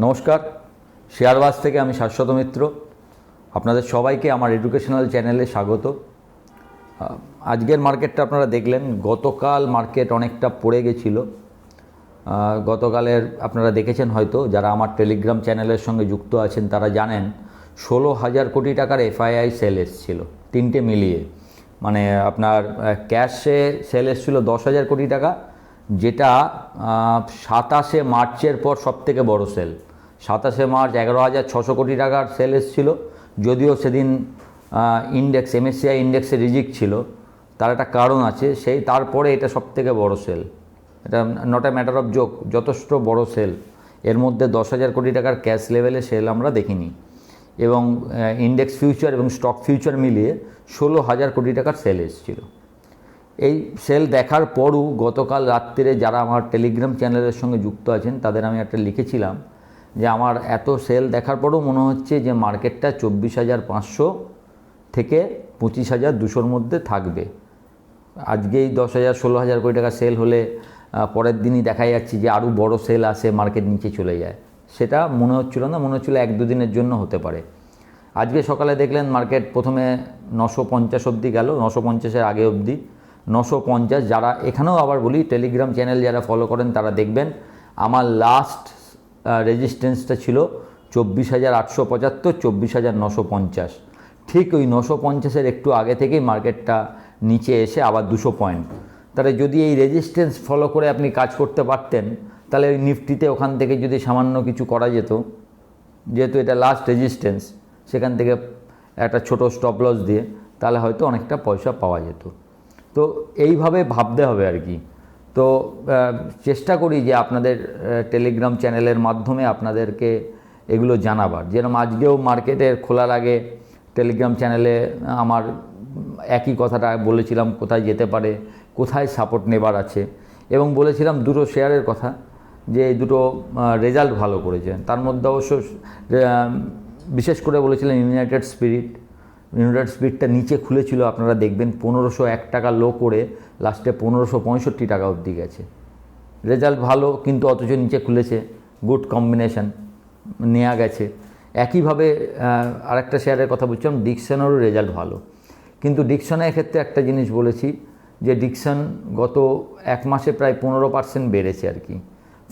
নমস্কার শেয়ারবাজ থেকে আমি শাশ্বত মিত্র। আপনাদের সবাইকে আমার এডুকেশনাল চ্যানেলে স্বাগত। আজকের মার্কেটটা আপনারা দেখলেন, গতকাল মার্কেট অনেকটা পড়ে গেছিল। গতকালের আপনারা দেখেছেন হয়তো, যারা আমার টেলিগ্রাম চ্যানেলের সঙ্গে যুক্ত আছেন, তারা জানেন, ষোলো হাজার কোটি টাকার এফআইআই সেল এসছিল, তিনটে মিলিয়ে। মানে আপনার ক্যাশে সেল এসছিল দশ হাজার কোটি টাকা যেটা সাতাশে মার্চের পর সব থেকে বড় সেল। সাতাশে মার্চ এগারো হাজার ছশো কোটি টাকার সেল এসছিল। যদিও সেদিন ইন্ডেক্স এমএসসিআই ইন্ডেক্সে রিজিক ছিল, তার একটা কারণ আছে, সেই তারপরে এটা সব থেকে বড় সেল। এটা not a matter of joke যথেষ্ট বড় সেল। এর মধ্যে দশ হাজার কোটি টাকার ক্যাশ লেভেলে সেল আমরা দেখিনি। এবং ইন্ডেক্স ফিউচার এবং স্টক ফিউচার মিলিয়ে ষোলো হাজার কোটি টাকার সেল এসেছিল। এই সেল দেখার পরও গতকাল রাত্রিরে যারা আমার টেলিগ্রাম চ্যানেলের সঙ্গে যুক্ত আছেন, তাদের আমি একটা লিখেছিলাম যে আমার এত সেল দেখার পরও মনে হচ্ছে যে মার্কেটটা চব্বিশ হাজার পাঁচশো থেকে পঁচিশ হাজার দুশোর মধ্যে থাকবে। আজকেই দশ হাজার ষোলো হাজার কোটি টাকা সেল হলে পরের দিনই দেখা যাচ্ছে যে আরও বড় সেল আসে মার্কেট নিচে চলে যায়। সেটা মনে হচ্ছিল না, মনে হচ্ছিল এক দুদিনের জন্য হতে পারে। আজকে সকালে দেখলেন মার্কেট প্রথমে নশো পঞ্চাশ অবধি গেল, নশো পঞ্চাশের আগে অবধি। নশো পঞ্চাশ। যারা এখানেও আবার বলি টেলিগ্রাম চ্যানেল যারা ফলো করেন, তারা দেখবেন, আমার লাস্ট রেজিস্ট্যান্সটা ছিল চব্বিশ হাজার আটশো পঁচাত্তর, চব্বিশ হাজার নশো পঞ্চাশ। ঠিক ওই নশো পঞ্চাশের একটু আগে থেকেই মার্কেটটা নিচে এসে আবার দুশো পয়েন্ট তাহলে যদি এই রেজিস্ট্যান্স ফলো করে আপনি কাজ করতে পারতেন, তাহলে ওই নিফটিতে ওখান থেকে যদি সামান্য কিছু করা যেত, যেহেতু এটা লাস্ট রেজিস্ট্যান্স সেখান থেকে একটা ছোট স্টপ লস দিয়ে, তাহলে হয়তো অনেকটা পয়সা পাওয়া যেত। তো এইভাবে ভাবতে হবে আর কি। তো চেষ্টা করি যে আপনাদের টেলিগ্রাম চ্যানেলের মাধ্যমে আপনাদেরকে এগুলো জানাবার। যেরকম আজকেও মার্কেটের খোলার আগে টেলিগ্রাম চ্যানেলে আমার একই কথাটা বলেছিলাম, কোথায় যেতে পারে, কোথায় সাপোর্ট নেবার আছে এবং বলেছিলাম দুটো শেয়ারের কথা যে এই দুটো রেজাল্ট ভালো করেছে। তার মধ্যে অবশ্য বিশেষ করে বলেছিলেন ইউনাইটেড স্পিরিট ইউনাইটেড স্পিরিটটা নিচে খুলেছিল, আপনারা দেখবেন পনেরোশো এক টাকা লো করে লাস্টে পনেরোশো পঁয়ষট্টি টাকা অবধি গেছে। রেজাল্ট ভালো, কিন্তু অথচ নিচে খুলেছে, গুড কম্বিনেশন নেওয়া গেছে। একইভাবে আরেকটা শেয়ারের কথা বলছিলাম, ডিকশনেরও রেজাল্ট ভালো। কিন্তু ডিকশনের ক্ষেত্রে একটা জিনিস বলেছি, যে ডিকশন গত এক মাসে প্রায় পনেরো পার্সেন্ট বেড়েছে আর কি।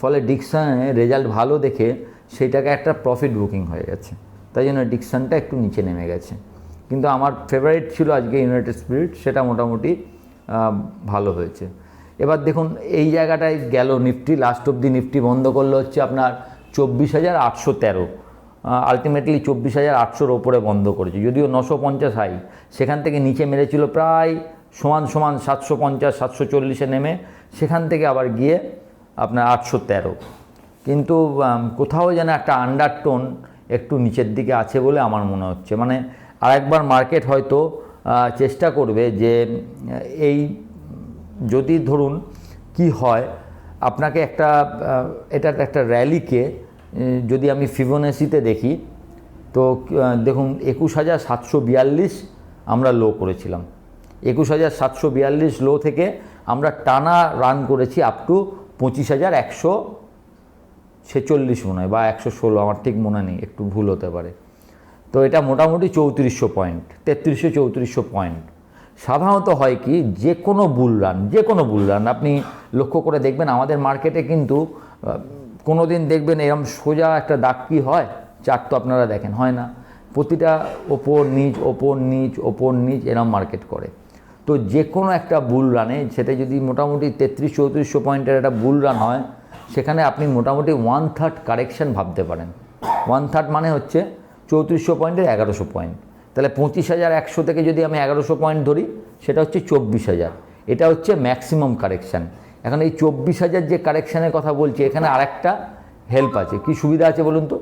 ফলে ডিকশনে রেজাল্ট ভালো দেখে সেইটাকে একটা প্রফিট বুকিং হয়ে গেছে। তাই জন্য ডিকশনটা একটু নিচে নেমে গেছে। কিন্তু আমার ফেভারিট ছিল আজকে ইউনাইটেড স্পিরিট সেটা মোটামুটি ভালো হয়েছে। এবার দেখুন, এই জায়গাটায় গেল নিফটি লাস্ট অব্দি নিফটি বন্ধ করল হচ্ছে আপনার চব্বিশ হাজার আটশো তেরো। আলটিমেটলি চব্বিশ হাজার আটশোর ওপরে বন্ধ করেছে, যদিও নশো পঞ্চাশ হাই। সেখান থেকে নিচে মেরেছিল প্রায় সমান সমান সাতশো পঞ্চাশ, সাতশো চল্লিশে নেমে সেখান থেকে আবার গিয়ে আপনার আটশো তেরো। কিন্তু কোথাও যেন একটা আন্ডারটোন একটু নিচের দিকে আছে বলে আমার মনে হচ্ছে। মানে আরেকবার মার্কেট হয়তো চেষ্টা করবে যে, এই যদি ধরুন কি হয়, আপনাকে একটা এটার একটা র্যালিকে যদি আমি ফিবোনেসিতে দেখি, তো দেখুন একুশ হাজার সাতশো বিয়াল্লিশ আমরা লো করেছিলাম। একুশ হাজার সাতশো বিয়াল্লিশ লো থেকে আমরা টানা রান করেছি আপ টু পঁচিশ হাজার একশো ছেচল্লিশ মনে হয়, বা একশো ষোলো, আমার ঠিক মনে নেই, একটু ভুল হতে পারে। তো এটা মোটামুটি চৌত্রিশশো পয়েন্ট, তেত্রিশশো চৌত্রিশশো পয়েন্ট। সাধারণত হয় কি, যে কোনো বুল রান যে কোনো বুল রান আপনি লক্ষ্য করে দেখবেন আমাদের মার্কেটে কিন্তু কোনো দিন দেখবেন এরকম সোজা একটা দাগ কি হয় চার্ট তো আপনারা দেখেন, হয় না। প্রতিটা ওপর নিচ ওপর নিচ ওপর নিচ এরম মার্কেট করে। তো যে কোনো একটা বুল রানে সেটা যদি মোটামুটি তেত্রিশ চৌত্রিশশো পয়েন্টের একটা বুল রান হয়, সেখানে আপনি মোটামুটি ওয়ান থার্ড কারেকশন ভাবতে পারেন। ওয়ান থার্ড মানে হচ্ছে চৌত্রিশশো পয়েন্টের এগারোশো পয়েন্ট তাহলে পঁচিশ হাজার একশো থেকে যদি আমি এগারোশো পয়েন্ট ধরি, সেটা হচ্ছে চব্বিশ হাজার। এটা হচ্ছে ম্যাক্সিমাম কারেকশান এখন এই চব্বিশ হাজার যে কারেকশানের কথা বলছি, এখানে আরেকটা হেল্প আছে। কি সুবিধা আছে বলুন তো?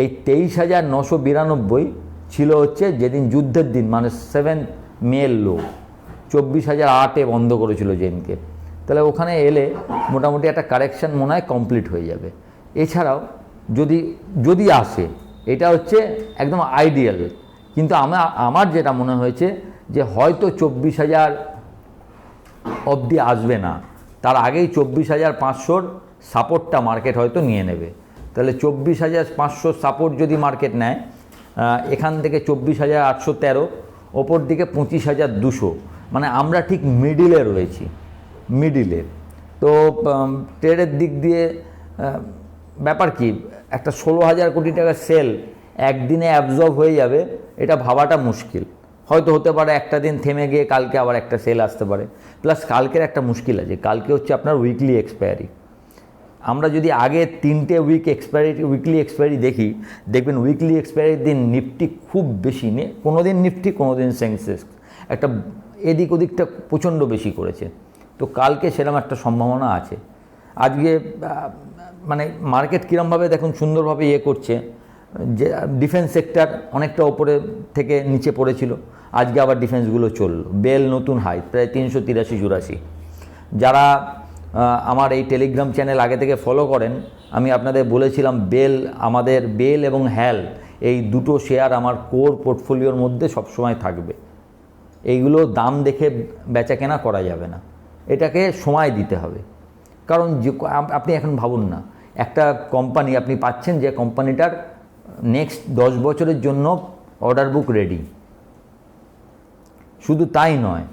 এই তেইশ হাজার নশো বিরানব্বই ছিল হচ্ছে যেদিন যুদ্ধের দিন মানে সেভেন মেল লো চব্বিশ হাজার আটে বন্ধ করেছিল জেনকে। তাহলে ওখানে এলে মোটামুটি একটা কারেকশান মনে হয় কমপ্লিট হয়ে যাবে। এছাড়াও যদি যদি আসে এটা হচ্ছে একদম আইডিয়াল কিন্তু আমার আমার যেটা মনে হয়েছে যে হয়তো চব্বিশ হাজার অবধি আসবে না। তার আগেই চব্বিশ হাজার পাঁচশোর সাপোর্টটা মার্কেট হয়তো নিয়ে নেবে। তাহলে চব্বিশ হাজার পাঁচশো সাপোর্ট যদি মার্কেট নেয় এখান থেকে চব্বিশ হাজার আটশো তেরো, ওপর দিকে পঁচিশ হাজার দুশো। মানে আমরা ঠিক মিডিলে রয়েছি। মিডিলে তো ট্রেডের দিক দিয়ে ব্যাপার কি? একটা ষোলো হাজার কোটি টাকার সেল একদিনে অ্যাবজর্ব হয়ে যাবে, এটা ভাবাটা মুশকিল। হয়তো হতে পারে একটা দিন থেমে গিয়ে কালকে আবার একটা সেল আসতে পারে। প্লাস কালকের একটা মুশকিল আছে, কালকে হচ্ছে আপনার উইকলি এক্সপায়ারি আমরা যদি আগে তিনটে উইক এক্সপায়ারি উইকলি এক্সপায়ারি দেখি, দেখবেন উইকলি এক্সপায়ারির দিন নিফটি খুব বেশি নে কোনো দিন নিফটি কোনো দিন সেন্সেক্স একটা এদিক ওদিকটা প্রচণ্ড বেশি করেছে। তো কালকে সেরকম একটা সম্ভাবনা আছে। আজকে মানে মার্কেট কীরমভাবে দেখুন সুন্দরভাবে ইয়ে করছে, যে ডিফেন্স সেক্টর অনেকটা ওপরে থেকে নিচে পড়েছিল, আজকে আবার ডিফেন্সগুলো চলল। বেল নতুন হাই প্রায় তিনশো তিরাশি, চুরাশি। যারা আমার এই টেলিগ্রাম চ্যানেল আগে থেকে ফলো করেন, আমি আপনাদের বলেছিলাম বেল আমাদের বেল এবং হ্যাল এই দুটো শেয়ার আমার কোর পোর্টফোলিওর মধ্যে সবসময় থাকবে। এইগুলো দাম দেখে বেচা কেনা করা যাবে না। এটাকে সময় দিতে হবে। কারণ যে আপনি এখন ভাবুন না। একটা কোম্পানি আপনি পাচ্ছেন যে কোম্পানিটার নেক্সট দশ বছরের জন্য অর্ডার বুক রেডি শুধু তাই নয়,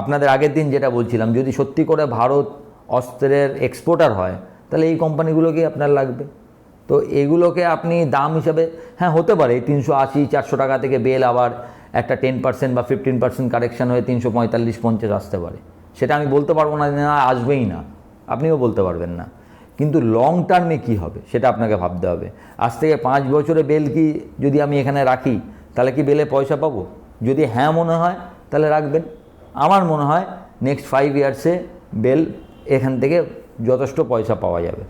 আপনাদের আগের দিন যেটা বলছিলাম, যদি সত্যি করে ভারত অস্ত্রের এক্সপোর্টার হয়, তাহলে এই কোম্পানিগুলোকে আপনার লাগবে। তো এগুলোকে আপনি দাম হিসাবে হ্যাঁ হতে পারে, তিনশো আশি, চারশো টাকা থেকে বেল আবার একটা টেন পার্সেন্ট বা ফিফটিন পার্সেন্ট কারেকশন হয়ে তিনশো পঁয়তাল্লিশ, পঞ্চাশ আসতে পারে। সেটা আমি বলতে পারব না, আসবেই না। আপনিও বলতে পারবেন না। কিন্তু লং টার্মে কি হবে, সেটা আপনাকে ভাবতে হবে। আজ থেকে পাঁচ বছরে বেল কি যদি আমি এখানে রাখি, তাহলে কি বেলে পয়সা পাবো? যদি হ্যাঁ মনে হয়, তাহলে রাখবেন। আমার মনে হয় নেক্সট ফাইভ ইয়ার্সে বেল এখান থেকে যথেষ্ট পয়সা পাওয়া যাবে।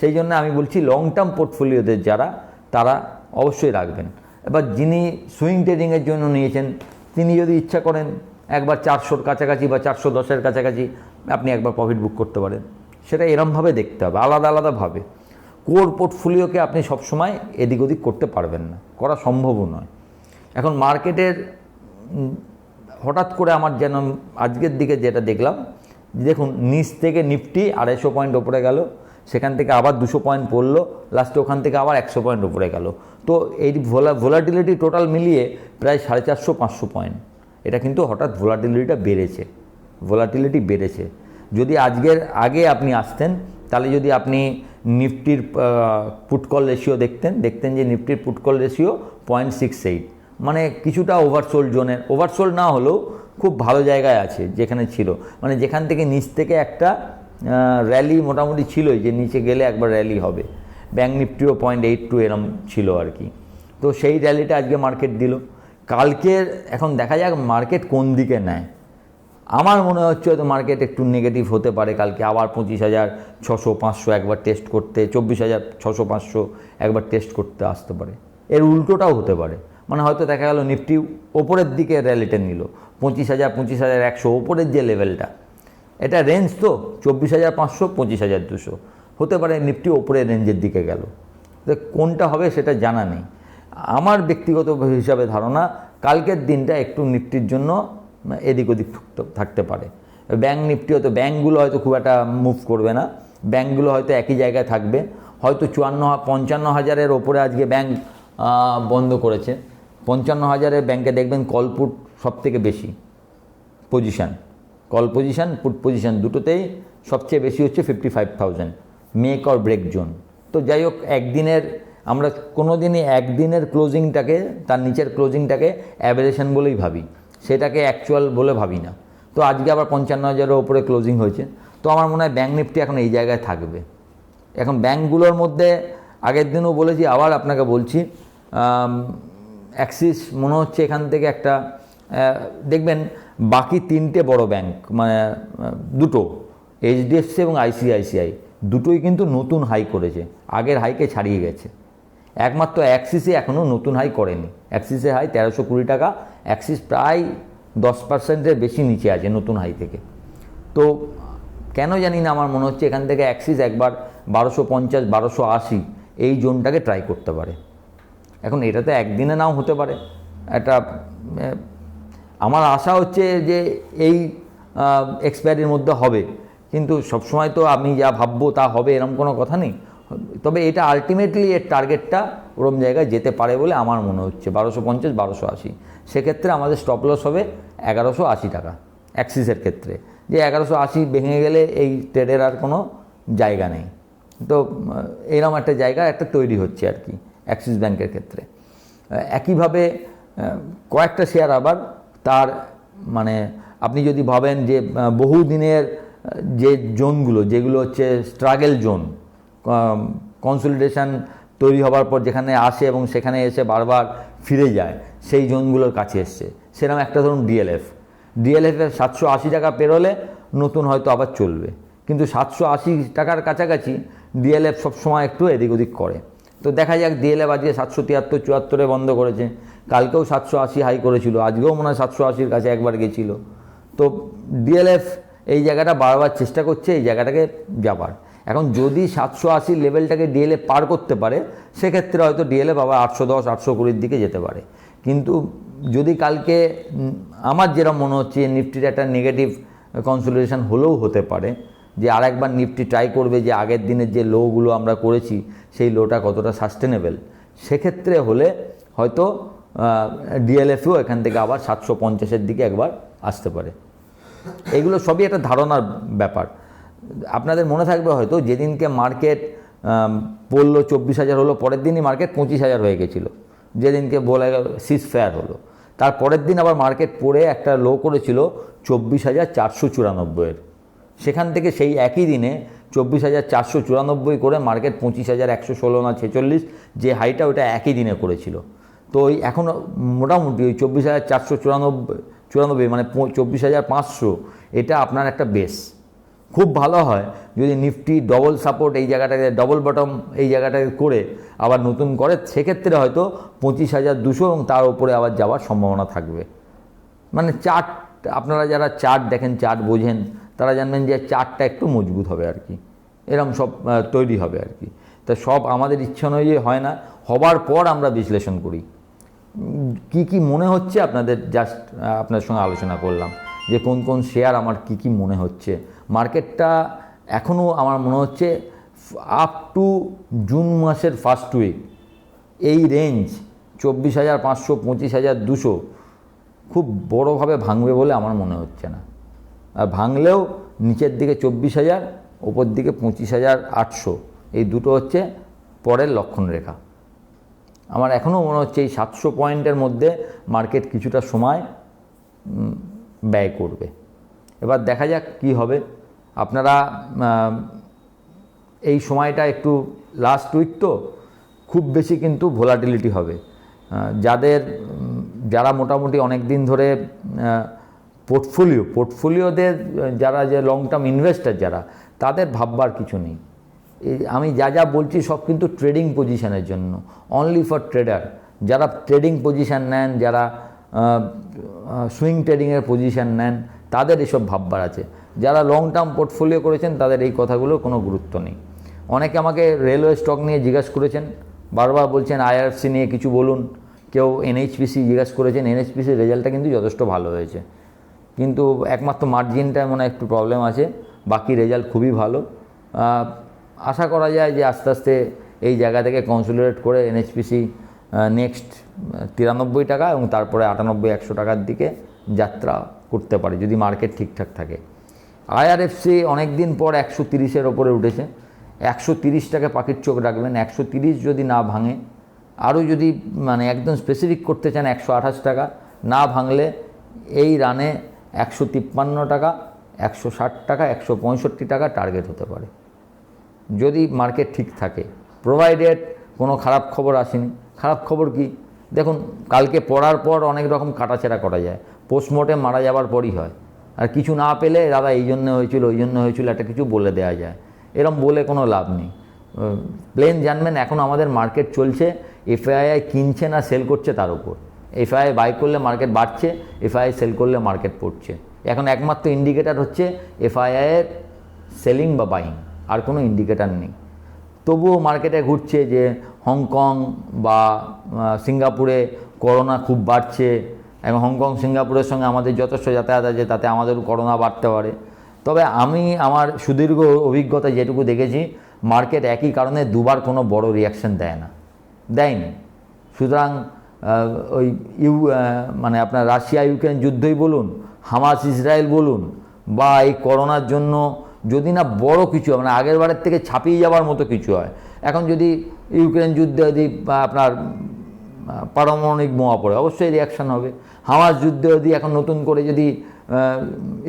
সেই জন্য আমি বলছি লং টার্ম পোর্টফোলিওদের যারা, তারা অবশ্যই রাখবেন। এবার যিনি সুইং ট্রেডিংয়ের জন্য নিয়েছেন, তিনি যদি ইচ্ছা করেন একবার চারশোর কাছাকাছি বা চারশো দশের কাছাকাছি আপনি একবার প্রফিট বুক করতে পারেন। সেটা এরমভাবে দেখতে হবে, আলাদা আলাদাভাবে। কোর পোর্টফোলিওকে আপনি সবসময় এদিক ওদিক করতে পারবেন না, করা সম্ভবও নয়। এখন মার্কেটের হঠাৎ করে আমার যেন আজকের দিকে যেটা দেখলাম, দেখুন নিচ থেকে নিফটি আড়াইশো পয়েন্ট ওপরে গেল, সেখান থেকে আবার দুশো পয়েন্ট পড়ল লাস্টে ওখান থেকে আবার একশো পয়েন্ট ওপরে গেল। তো এই ভোলা ভোলাটিলিটি টোটাল মিলিয়ে প্রায় সাড়ে চারশো, পাঁচশো পয়েন্ট। এটা কিন্তু হঠাৎ ভোলাটিলিটিটা বেড়েছে। ভোলাটিলিটি বেড়েছে। যদি আজকের, আগে আপনি আসতেন, তাহলে যদি আপনি নিফটির পুটকল রেশিও দেখতেন দেখতেন যে নিফটির put call ratio point six eight মানে কিছুটা ওভারসোল জোনের ওভারসোল না হলেও খুব ভালো জায়গায় আছে, যেখানে ছিল। মানে যেখান থেকে নিচ থেকে একটা র্যালি মোটামুটি ছিলই, যে নিচে গেলে একবার র্যালি হবে। ব্যাঙ্ক নিফটিও পয়েন্ট এইট টু এরম ছিল আর কি। তো সেই র্যালিটা আজকে মার্কেট দিল। কালকের এখন দেখা যাক মার্কেট কোন দিকে নেয়। আমার মনে হচ্ছে হয়তো মার্কেট একটু নেগেটিভ হতে পারে। কালকে আবার পঁচিশ হাজার, ছশো, পাঁচশো একবার টেস্ট করতে, চব্বিশ হাজার, ছশো, পাঁচশো একবার টেস্ট করতে আসতে পারে। এর উল্টোটাও হতে পারে। মানে হয়তো দেখা গেল নিফটি ওপরের দিকে র্যালিটা নিল। পঁচিশ হাজার পঁচিশ হাজার, একশো ওপরের যে লেভেলটা এটা রেঞ্জ তো চব্বিশ হাজার, পাঁচশো, পঁচিশ হাজার, দুশো। হতে পারে নিফটি ওপরের রেঞ্জের দিকে গেল। কোনটা হবে সেটা জানা নেই। আমার ব্যক্তিগত হিসাবে ধারণা কালকের দিনটা একটু নিফটির জন্য এদিক ওদিক থাকতে- পারে। ব্যাঙ্ক নিফটি হয়তো ব্যাঙ্কগুলো হয়তো খুব একটা মুভ করবে না। ব্যাঙ্কগুলো হয়তো একই জায়গায় থাকবে। হয়তো চুয়ান্ন পঞ্চান্ন হাজারের ওপরে আজকে ব্যাঙ্ক বন্ধ করেছে। পঞ্চান্ন হাজারের ব্যাংকে দেখবেন কলপুট সব থেকে বেশি position call position put position দুটোতেই সবচেয়ে বেশি হচ্ছে fifty five thousand make or break zone তো যাই হোক, একদিনের আমরা কোনো দিনই একদিনের ক্লোজিংটাকে তার নিচের ক্লোজিংটাকে অ্যাভারেশন বলেই ভাবি। সেটাকে অ্যাকচুয়াল বলে ভাবি না। তো আজকে আবার পঞ্চান্ন হাজারের ওপরে ক্লোজিং হয়েছে। তো আমার মনে হয় ব্যাঙ্ক নিফটি এখন এই জায়গায় থাকবে। এখন ব্যাঙ্কগুলোর মধ্যে, আগের দিনও বলেছি, আবার আপনাকে বলছি অ্যাক্সিস মনে হচ্ছে এখান থেকে একটা দেখবেন বাকি তিনটে বড় ব্যাংক মানে দুটো এইচডিএফসি এবং আইসিআইসিআই দুটোই কিন্তু নতুন হাই করেছে। আগের হাইকে ছাড়িয়ে গেছে। একমাত্র অ্যাক্সিসে এখনও নতুন হাই করেনি। অ্যাক্সিসে হাই তেরোশো কুড়ি টাকা, অ্যাক্সিস প্রায় দশ পার্সেন্টের বেশি নিচে আছে নতুন হাই থেকে। তো কেন জানি না, আমার মনে হচ্ছে এখান থেকে অ্যাক্সিস একবার বারোশো পঞ্চাশ, বারোশো আশি এই জোনটাকে ট্রাই করতে পারে। এখন এটা তো একদিনে নাও হতে পারে। একটা আমার আশা হচ্ছে যে এই এক্সপায়ারির মধ্যে হবে। কিন্তু সবসময় তো আমি যা ভাববো তা হবে এরকম কোনো কথা নেই। তবে এটা আলটিমেটলি এর টার্গেটটা ওরম জায়গায় যেতে পারে বলে আমার মনে হচ্ছে। বারোশো পঞ্চাশ, বারোশো আশি। সেক্ষেত্রে আমাদের স্টপ লস হবে এগারোশো আশি টাকা অ্যাক্সিসের ক্ষেত্রে। যে এগারোশো আশি ভেঙে গেলে এই ট্রেডের আর কোনো জায়গা নেই। তো এরম একটা জায়গা একটা তৈরি হচ্ছে আর কি অ্যাক্সিস ব্যাংকের ক্ষেত্রে। একইভাবে কয়েকটা শেয়ার আবার তার মানে আপনি যদি ভাবেন যে বহুদিনের যে জোনগুলো, যেগুলো হচ্ছে স্ট্রাগেল জোন কনসলিডেশন তৈরি হওয়ার পর যেখানে আসে এবং সেখানে এসে বারবার ফিরে যায়, সেই জোনগুলোর কাছে এসছে। সেরকম একটা ধরুন ডিএলএফ ডিএলএফের সাতশো আশি টাকা পেরোলে নতুন হয়তো আবার চলবে। কিন্তু সাতশো আশি টাকার কাছাকাছি ডিএলএফ সবসময় একটু এদিক ওদিক করে। তো দেখা যাক ডিএলএফ আজকে সাতশো তিয়াত্তর, চুয়াত্তরে বন্ধ করেছে। কালকেও সাতশো আশি হাই করেছিল, আজকেও মনে হয় সাতশো আশির কাছে একবার গেছিল। তো ডিএলএফ এই জায়গাটা বারবার চেষ্টা করছে, এই জায়গাটাকে যাবার। এখন যদি সাতশো আশি লেভেলটাকে ডিএলএফ পার করতে পারে, সেক্ষেত্রে হয়তো ডিএলএফ আবার আটশো দশ, আটশো কুড়ির দিকে যেতে পারে। কিন্তু যদি কালকে আমার যেরকম মনে হচ্ছে নিফটির একটা নেগেটিভ কনসোলিডেশন হলেও হতে পারে, যে আরেকবার নিফটি ট্রাই করবে যে আগের দিনের যে লোগুলো আমরা করেছি, সেই লোটা কতটা সাস্টেনেবল সেক্ষেত্রে হলে হয়তো ডিএলএফও এখান থেকে আবার সাতশো পঞ্চাশের দিকে একবার আসতে পারে। এগুলো সবই একটা ধারণার ব্যাপার। আপনাদের মনে থাকবে হয়তো যেদিনকে মার্কেট পড়ল চব্বিশ হাজার হলো, পরের দিনই মার্কেট পঁচিশ হাজার হয়ে গেছিল। যেদিনকে বলে গেল সিজ ফেয়ার হলো। তার পরের দিন আবার মার্কেট পড়ে একটা লো করেছিল চব্বিশ হাজার চারশো চুরানব্বইয়ের। সেখান থেকে সেই একই দিনে চব্বিশ হাজার চারশো চুরানব্বই করে মার্কেট পঁচিশ হাজার একশো ষোলো না ছেচল্লিশ, যে হাইটা ওটা একই দিনে করেছিল। তো ওই এখন মোটামুটি ওই চব্বিশ হাজার চারশো চুরানব্বই চুরানব্বই মানে চব্বিশ হাজার পাঁচশো, এটা আপনার একটা বেস খুব ভালো হয় যদি নিফটি ডবল সাপোর্ট এই জায়গাটাকে ডবল বটম এই জায়গাটাকে করে আবার নতুন করে, সেক্ষেত্রে হয়তো পঁচিশ হাজার দুশো এবং তার উপরে আবার যাওয়ার সম্ভাবনা থাকবে। মানে চার্ট আপনারা যারা চার্ট দেখেন চার্ট বোঝেন, তারা জানবেন যে চার্টটা একটু মজবুত হবে আর কি। এরম সব তৈরি হবে আর কি। তা সব আমাদের ইচ্ছা অনুযায়ী হয় না, হবার পর আমরা বিশ্লেষণ করি। কি কি মনে হচ্ছে আপনাদের? জাস্ট আপনার সঙ্গে আলোচনা করলাম। যে কোন কোন শেয়ার আমার কি কি মনে হচ্ছে? মার্কেটটা এখনও আমার মনে হচ্ছে আপ টু জুন মাসের ফার্স্ট উইক এই রেঞ্জ চব্বিশ হাজার পাঁচশো, পঁচিশ হাজার দুশো খুব বড়োভাবে ভাঙবে বলে আমার মনে হচ্ছে না। আর ভাঙলেও নিচের দিকে চব্বিশ হাজার, ওপর দিকে পঁচিশ হাজার আটশো। এই দুটো হচ্ছে পরের লক্ষণ রেখা। আমার এখনও মনে হচ্ছে এই সাতশো পয়েন্টের মধ্যে মার্কেট কিছুটা সময় ব্যয় করবে। এবার দেখা যাক কি হবে। আপনারা এই সময়টা একটু লাস্ট উইক তো খুব বেশি কিন্তু ভোলাটিলিটি হবে। যাদের যারা মোটামুটি অনেক দিন ধরে পোর্টফোলিও পোর্টফোলিওদের যারা যে লং টার্ম ইনভেস্টার যারা, তাদের ভাববার কিছু নেই। আমি যা যা বলছি সব কিন্তু ট্রেডিং পজিশনের জন্য। অনলি ফর ট্রেডার যারা ট্রেডিং পজিশন নেন, যারা সুইং ট্রেডিংয়ের পজিশন নেন, তাদের এসব ভাববার আছে। যারা লং টার্ম পোর্টফোলিও করেছেন, তাদের এই কথাগুলোর কোনো গুরুত্ব নেই। অনেকে আমাকে রেলওয়ে স্টক নিয়ে জিজ্ঞাসা করেছেন, বারবার বলছেন আইআরসি নিয়ে কিছু বলুন। কেউ এনএইচপিসি জিজ্ঞাসা করেছেন এনএইচপিসির রেজাল্টটা কিন্তু যথেষ্ট ভালো হয়েছে। কিন্তু একমাত্র মার্জিনটা মনে একটু প্রবলেম আছে, বাকি রেজাল্ট খুবই ভালো। আশা করা যায় যে আস্তে আস্তে এই জায়গা থেকে কনসোলিডেট করে এনএইচপিসি নেক্সট তিরানব্বই টাকা এবং তারপরে আটানব্বই, একশো টাকার দিকে যাত্রা করতে পারে, যদি মার্কেট ঠিকঠাক থাকে। আইআরএফসি অনেক দিন পর একশো তিরিশের ওপরে উঠেছে। একশো তিরিশটাকে পাখির চোখ রাখবেন, একশো তিরিশ যদি না ভাঙে, আরও যদি মানে একদম স্পেসিফিক করতে চান একশো আঠাশ টাকা, না ভাঙলে এই রানে একশো তিপ্পান্ন টাকা, একশো ষাট টাকা, একশো পঁয়ষট্টি টাকা টার্গেট হতে পারে। যদি মার্কেট ঠিক থাকে প্রোভাইডেড কোনো খারাপ খবর আসেনি। খারাপ খবর কি? দেখুন, কালকে পড়ার পর অনেক রকম কাটাছেড়া করা যায় পোস্টমর্টেম মারা যাওয়ার পরই হয়। আর কিছু না পেলে দাদা এই জন্য হয়েছিল, ওই জন্য হয়েছিল, একটা কিছু বলে দেওয়া যায়। এরম বলে কোনো লাভ নেই। প্লেন জানবেন, এখন আমাদের মার্কেট চলছে এফআইআই কিনছে না সেল করছে তার উপর। এফআইআই বাই করলে মার্কেট বাড়ছে এফআইআই সেল করলে মার্কেট পড়ছে। এখন একমাত্র ইন্ডিকেটার হচ্ছে এফআইআইয়ের সেলিং বা বাইং আর কোনো ইন্ডিকেটার নেই। তবুও মার্কেটে ঘুরছে যে হংকং বা সিঙ্গাপুরে করোনা খুব বাড়ছে এখন হংকং, সিঙ্গাপুরের সঙ্গে আমাদের যথেষ্ট যাতায়াত আছে, তাতে আমাদেরও করোনা বাড়তে পারে। তবে আমি আমার সুদীর্ঘ অভিজ্ঞতা যেটুকু দেখেছি, মার্কেট একই কারণে দুবার কোনো বড় রিয়াকশন দেয় না। দেয়নি। সুতরাং ওই ইউ মানে আপনার রাশিয়া ইউক্রেন যুদ্ধই বলুন, হামাস ইসরায়েল বলুন, বা এই করোনার জন্য যদি না বড় কিছু মানে আগের বারের থেকে ছাপিয়ে যাওয়ার মতো কিছু হয়। এখন যদি ইউক্রেন যুদ্ধে যদি আপনার পারমাণবিক বোমা পড়ে, অবশ্যই রিয়াকশন হবে। হামাস যুদ্ধে যদি এখন নতুন করে যদি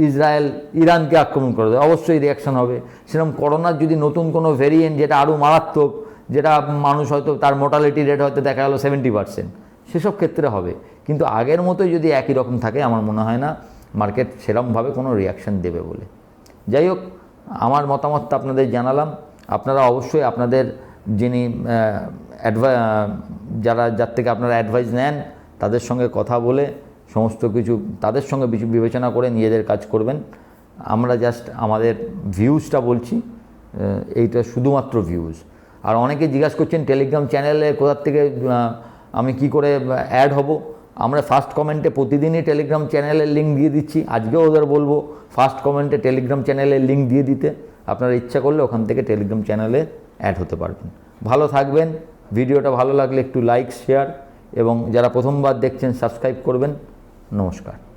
ইসরায়েল ইরানকে আক্রমণ করে দেয়, অবশ্যই রিয়াকশন হবে। সেরকম করোনার যদি নতুন কোনো ভেরিয়েন্ট যেটা আরও মারাত্মক, যেটা মানুষ হয়তো তার মোটালিটি রেট হয়তো দেখা গেলো সেভেন্টি পার্সেন্ট সেসব ক্ষেত্রে হবে। কিন্তু আগের মতোই যদি একই রকম থাকে, আমার মনে হয় না মার্কেট সেরকমভাবে কোনো রিয়াকশন দেবে বলে। যাই হোক, আমার মতামতটা আপনাদের জানালাম। আপনারা অবশ্যই আপনাদের যিনি যারা যার থেকে আপনারা অ্যাডভাইস নেন, তাদের সঙ্গে কথা বলে সমস্ত কিছু তাদের সঙ্গে বিবেচনা করে নিজেদের কাজ করবেন। আমরা জাস্ট আমাদের ভিউজটা বলছি এইটা শুধুমাত্র ভিউজ আর অনেকে জিজ্ঞাসা করছেন টেলিগ্রাম চ্যানেলে কোথার থেকে আমি কি করে অ্যাড হব? আমরা ফার্স্ট কমেন্টে প্রতিদিনই টেলিগ্রাম চ্যানেলের লিঙ্ক দিয়ে দিচ্ছি। আজকেও ওদের বলব ফার্স্ট কমেন্টে টেলিগ্রাম চ্যানেলের লিঙ্ক দিয়ে দিতে। আপনারা ইচ্ছা করলে ওখান থেকে টেলিগ্রাম চ্যানেলে অ্যাড হতে পারবেন। ভালো থাকবেন, ভিডিওটা ভালো লাগলে একটু লাইক শেয়ার এবং যারা প্রথমবার দেখছেন সাবস্ক্রাইব করবেন। নমস্কার।